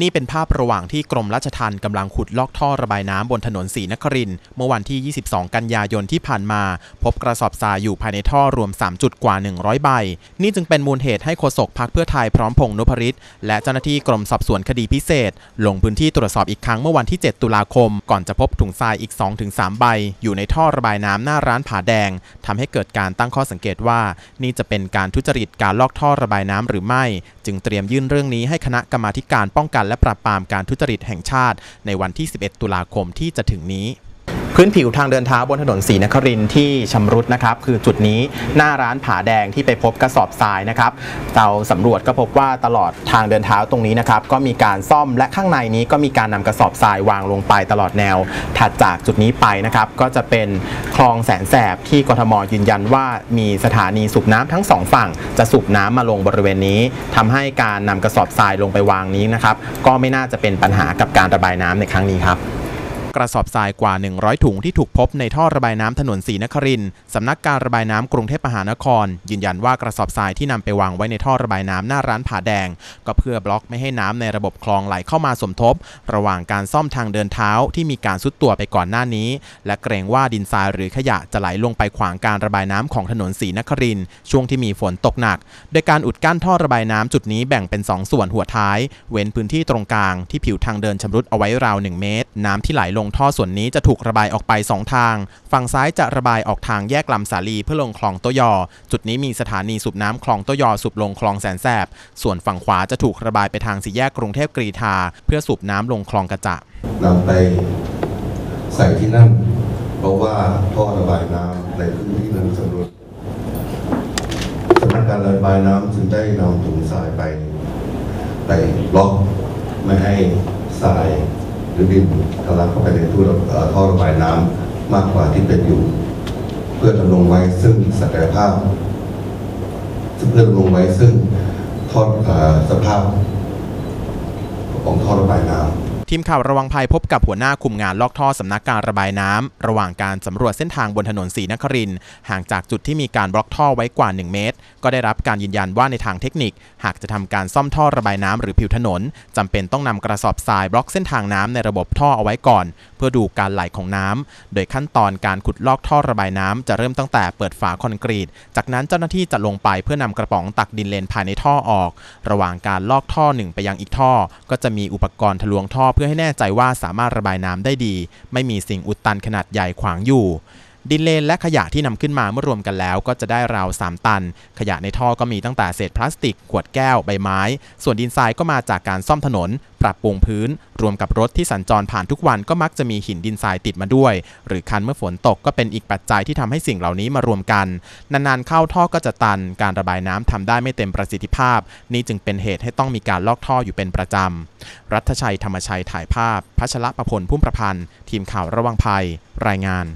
นี่เป็นภาพระหว่างที่กรมราชทัณฑ์กำลังขุดลอกท่อระบายน้ำบนถนนศรีนครินทร์เมื่อวันที่ 22 กันยายนที่ผ่านมา พบกระสอบทรายอยู่ภายในท่อรวม 3 จุดกว่า 100 ใบ นี่จึงเป็นมูลเหตุให้โฆษกพักเพื่อไทยพร้อมพงษ์นพริตและเจ้าหน้าที่กรมสอบสวนคดีพิเศษ ลงพื้นที่ตรวจสอบอีกครั้งเมื่อวันที่ 7 ตุลาคม ก่อนจะพบถุงทรายอีก 2-3 ใบ อยู่ในท่อระบายน้ำหน้าร้านผาแดงทำให้เกิดการตั้งข้อสังเกตว่า นี่จะเป็นการทุจริตการลอกท่อระบายน้ำหรือไม่ จึงเตรียมยื่นเรื่องนี้ให้คณะกรรมาการป้องกันและปราบปรามการทุจริตแห่งชาติ ในวันที่ 11 ตุลาคมที่จะถึงนี้ พื้นผิวทางเดินเท้าบนถนนศรีนครินที่ชำรุดนะครับ คือจุดนี้หน้าร้านผาแดงที่ไปพบกระสอบทรายนะครับเราสำรวจก็พบว่าตลอดทางเดินเท้าตรงนี้นะครับ ก็มีการซ่อมและข้างในนี้ก็มีการนำกระสอบทรายวางลงไปตลอดแนว ถัดจากจุดนี้ไปนะครับ ก็จะเป็นคลองแสนแสบที่กทมยืนยันว่ามีสถานีสูบน้ำทั้งสองฝั่ง จะสูบน้ำมาลงบริเวณนี้ทำให้การนำกระสอบทรายลงไปวางนี้นะครับ ก็ไม่น่าจะเป็นปัญหากับการระบายน้ำในครั้งนี้ครับ กระสอบทรายกว่า 100 ถุงที่ถูกพบในท่อระบายน้ำถนนศรีนครินทร์สำนักการระบายน้ำกรุงเทพมหานคร ยืนยันว่ากระสอบทรายที่นำไปวางไว้ในท่อระบายน้ำหน้าร้านผาแดง ก็เพื่อบล็อกไม่ให้น้ำในระบบคลองไหลเข้ามาสมทบ ระหว่างการซ่อมทางเดินเท้าที่มีการซุดตัวไปก่อนหน้านี้ และเกรงว่าดินทรายหรือขยะจะไหลลงไปขวางการระบายน้ำของถนนศรีนครินช่วงที่มีฝนตกหนัก โดยการอุดกั้นท่อระบายน้ำจุดนี้แบ่งเป็น 2 ส่วนหัวท้าย เว้นพื้นที่ตรงกลางที่ผิวทางเดินชำรุดเอาไว้ราว 1 เมตร น้ำที่ไหลลงท่อส่วนนี้จะถูกระบายออกไป 2 ทาง ฝั่งซ้ายจะระบายออกทางแยกลำสาลีเพื่อลงคลองโตยอ จุดนี้มีสถานีสูบน้ำคลองโตยอสูบลงคลองแสนแสบ ส่วนฝั่งขวาจะถูกระบายไปทางสี่แยกกรุงเทพกรีฑาเพื่อสูบน้ำลงคลองกระจะนำไปใส่ที่นั่น เพราะว่าท่อระบายน้ำในพื้นที่นั้นสำรวจสำนักการระบายน้ำจึงได้นำถุงทรายไป ไปล็อกไม่ให้ทราย หรือดินทะลักเข้าไปในท่อระเอ่อท่อระบายน้ำมากกว่าที่เป็นอยู่ เพื่อดำรงไว้ซึ่งศักยภาพเพื่อดำรงไว้ซึ่งท่อเอ่อสภาพของท่อระบายน้ำ ทีมข่าวระวังภัยพบกับหัวหน้าคุมงานลอกท่อสำนักการระบายน้ำ ระหว่างการสำรวจเส้นทางบนถนนศรีนครินห่างจากจุดที่มีการบล็อกท่อไว้กว่า 1 เมตร ก็ได้รับการยืนยันว่าในทางเทคนิค หากจะทำการซ่อมท่อระบายน้ำหรือผิวถนนจำเป็นต้องนำกระสอบทรายบล็อกเส้นทางน้ำในระบบท่อเอาไว้ก่อน เพื่อดูการไหลของน้ำโดยขั้นตอนการขุดลอกท่อระบายน้ำจะเริ่มตั้งแต่เปิดฝาคอนกรีต จากนั้นเจ้าหน้าที่จะลงไปเพื่อนำกระป๋องตักดินเลนภายในท่อออก ระหว่างการลอกท่อหนึ่งไปยังอีกท่อ ก็จะมีอุปกรณ์ทะลวงท่อเพื่อื่อให้แน่ใจว่าสามารถระบายน้ำได้ดี ไม่มีสิ่งอุดตันขนาดใหญ่ขวางอยู่ ดินเลนและขยะที่นำขึ้นมาเมื่อรวมกันแล้ว ก็จะได้ราว 3 ตัน ขยะในท่อก็มีตั้งแต่เศษพลาสติก ขวดแก้ว ใบไม้ ส่วนดินทรายก็มาจากการซ่อมถนน ปรับปรุงพื้น รวมกับรถที่สัญจรผ่านทุกวันก็มักจะมีหินดินทรายติดมาด้วย หรือคันเมื่อฝนตกก็เป็นอีกปัจจัยที่ทำให้สิ่งเหล่านี้มารวมกัน นานๆเข้าท่อก็จะตัน การระบายน้ำทำได้ไม่เต็มประสิทธิภาพ นี่จึงเป็นเหตุให้ต้องมีการลอกท่ออยู่เป็นประจำ รัฐชัยธรรมชัยถ่ายภาพพัชระประพลพุ่มประพันธ์ ทีมข่าวระวังภัย รายงาน